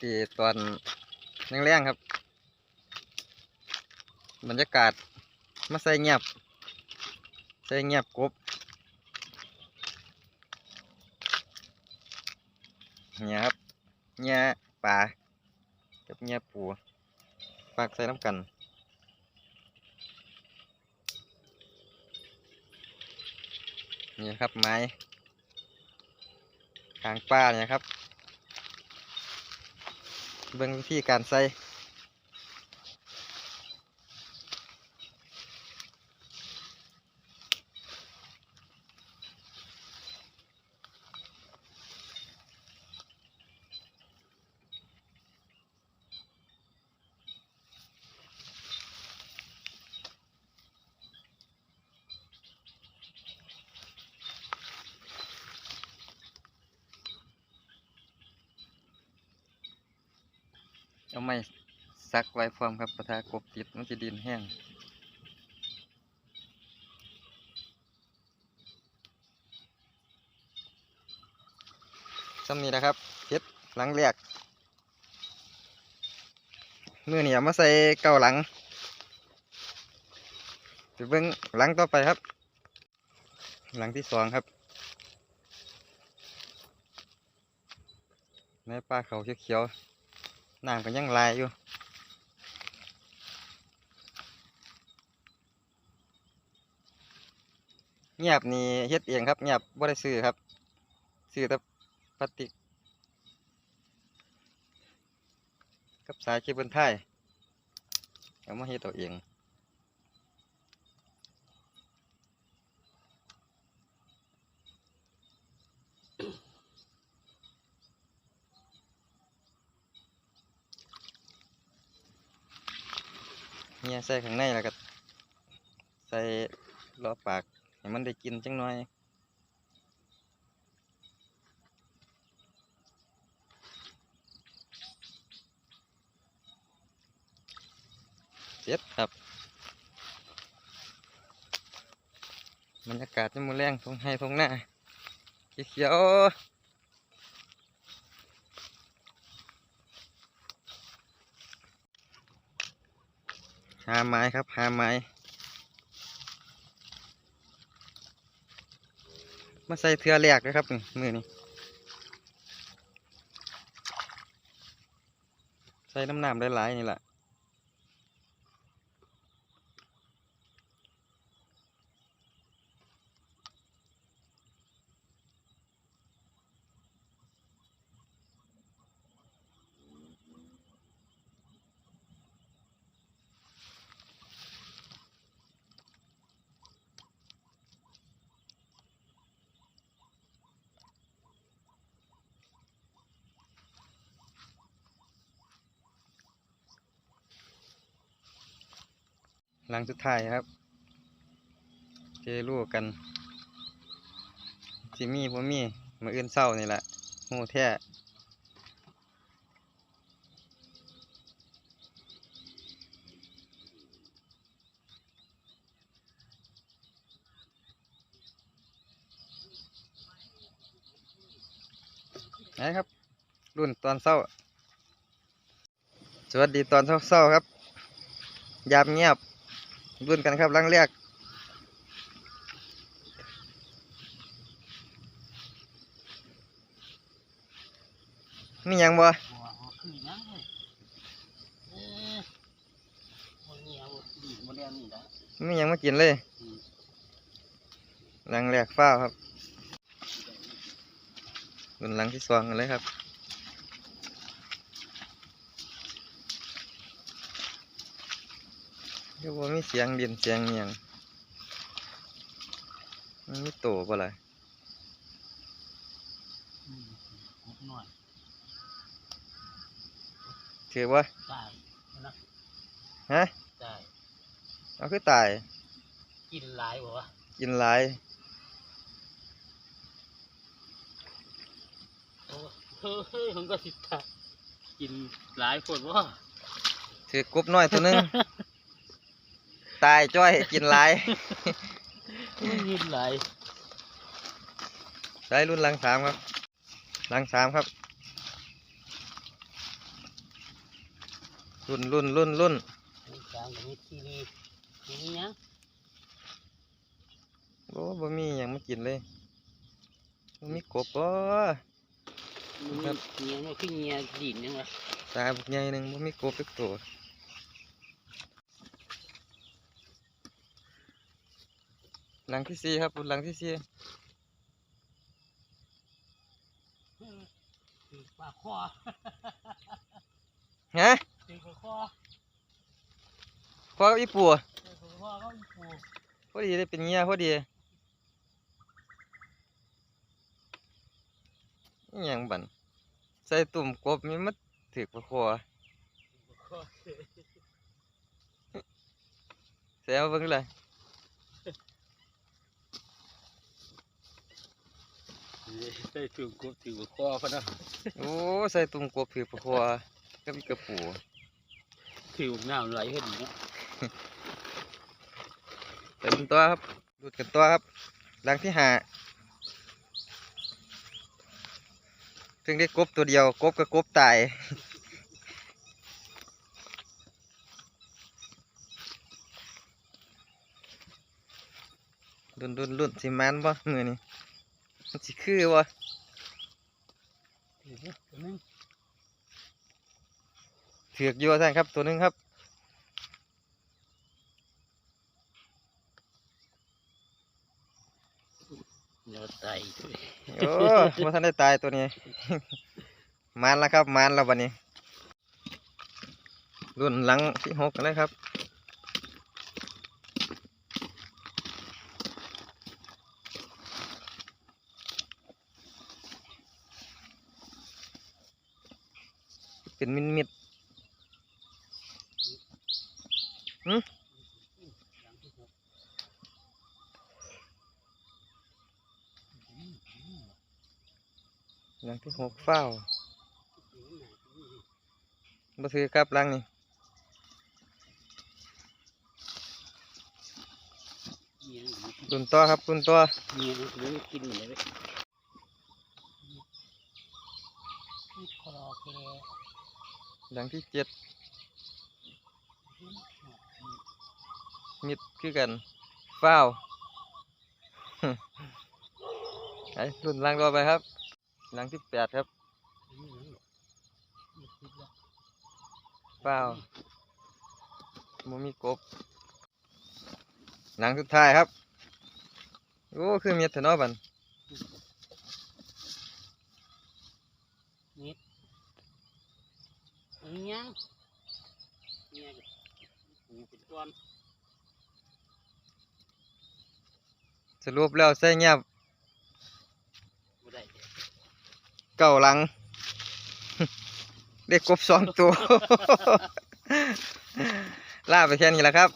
ที่ตอนแรงๆครับ บรรยากาศมาใส่เงียบ ใส่เงียบกบเนี่ยครับเนี่ยปลากับเนี่ยปูฝากใส่น้ำกันนี่ครับไม้กลางป่าเนี่ยครับ เบิ่งวิธีการใส่ เอาไม้ซักไว้พร้อมครับประทากบติดมันจะดินแห้งซ้ำนี้นะครับเฮ็ดหลังแรกมือเหนี่เอามาใส่เก้าหลังไปเบิ่งหลังต่อไปครับ หลังที่สองครับในป่าเขาเขียวๆ น้ำก็ยังลายอยู่เงียบนี่เฮ็ดเองครับเงียบบ่ได้ซื้อครับซื้อแต่พลาสติกกับสายเคเบิลไทยเอามาเฮ็ดตัวเอง เนี่ยใส่ข้างในแล้วก็ใส่ล้อปากให้มันได้กินจังหน่อยเสร็จครับบรรยากาศนี่มือแรงทงให้ทงหน้าเขียวๆหาไม้ครับหาไม้ มาใส่เทือแหลกนะครับมือนี้ใส่น้ำหนามได้หลายๆนี่แหละ หลังสุดท้ายครับเจรูกันสิมี่บ่มี่มาอื่นเศร้านี่แหละหูแท้นะครับ รุ่นตอนเศร้า สวัสดีตอนเศร้าๆครับ ยามเงียบ รุ่นกันครับหลังแรกมียังบ่บัวเขาคือหยังเลยเอ๊ะบ่เหนียวบ่ดีบ่แดงนี่นะมีหยังมากินเลยหลังแรกฟ้าครับรุ่นหลังที่สองกันเลยครับ ก็บ่มีเสียงดินเสียงอิหยังมันมีโตบ่ล่ะอืมกบหน่อยถือว่าตายนะฮะตายเอาคือตาย กินหลายบ่วะกินหลายโอ้เฮ้ยเฮ้ยผมก็สิตายกินหลายคนบ่ถือกบน้อยตัวหนึง ตายจ้อยกินหลายกินหลายใช้รุ่นหลังสามครับหลังสามครับ รุ่นรุ่นรุ่นรุ่นมีกลางก็มีทีวีทีนี้ยังโอ้บ่มีหยังมากินเลยบ่มีกบบ่มันครับ เงียมันคือเงียดินยังวะตาบักใหญ่หนึงบ่มีกบสักตัว หลังที่สี่ครับหลังที่สี่ถือปลาคอฮะถือปลาคอพ่อกับอีปู่ถือปลาคอเขาอีปูพอดีได้เป็นเงี้ยพอดีอิหยังบันใส่ตุ่มกบมีมัดถือกประคอปลาคอใส่เอาเบิ่งเลย ใส่ถุงกบถือปลาคอพะนะโอ้ใส่ตุ่มกบถือกประคอกับอีกระปูถือน้ำไหลขึ้นเนาะใส่เป็นตัวครับดูดกันตัวครับ หลังที่ห้าถึงได้กบตัวเดียวกบกับกบตายดุนดุนดุนสิมันบ่มือนี่ มันสิคือบ่ถือตัวนึงเถือกอยู่ท่านครับ ตัวหนึงครับ เนื้อไตด้วยโอ้ว่าท่านได้ตายตัวนี้มันแล้วครับมันแล้ววันนี้ รุ่นหลังที่หกกันเลยครับ เป็นมิดมิดหลังที่หกหลังที่หกเฝ้าบ่ถือครับลังนี่เงียมันรุ่นต่อครับรุ่นต่อเงียมันกินหมดเลยพี่คลอเค หลังที่เจ็ดมิดคือกันเฝ้าวไอ้รุ่นลังต่อไปครับ หลังที่แปดครับเฝ้าวบ่มีกบ หลังสุดท้ายครับ โอ้ คือเมียถนาะบัน อันนี้ยังเนี่ยหูเป็น ก้อนสรุปแล้วใส่เงียบบ่ได้เก้าหลัง ได้กบสองตัวลาไปแค่นี้แหละครับ